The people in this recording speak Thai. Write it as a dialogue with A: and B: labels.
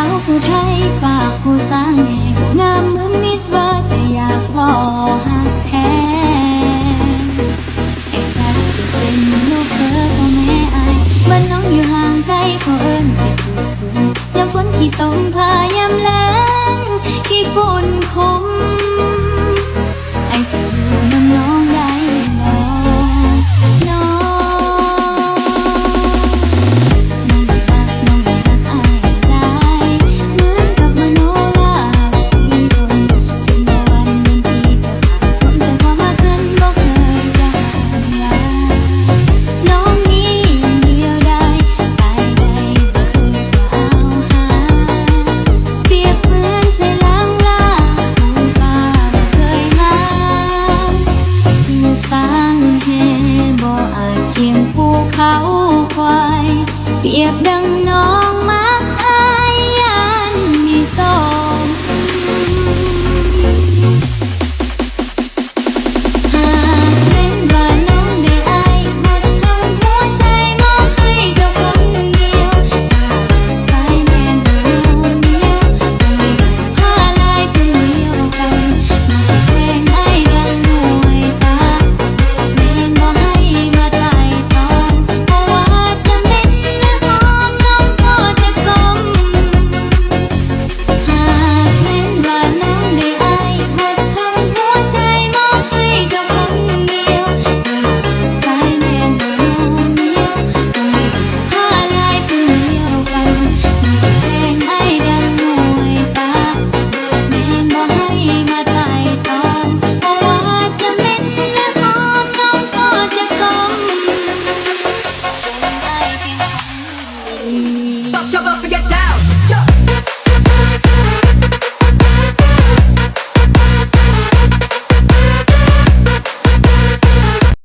A: าวผู้ไทยปากผู้สร้างให้ผู้งามือนมิสเวอร์แต่อยากบอกหักแทนไอ้จัสจะเป็นลูกเธอพ่อแม่อายมันน้องอยู่ห่างไกลขอเอิญไปสู่สูงยามฝนขี้ตมพายา เปียบดัง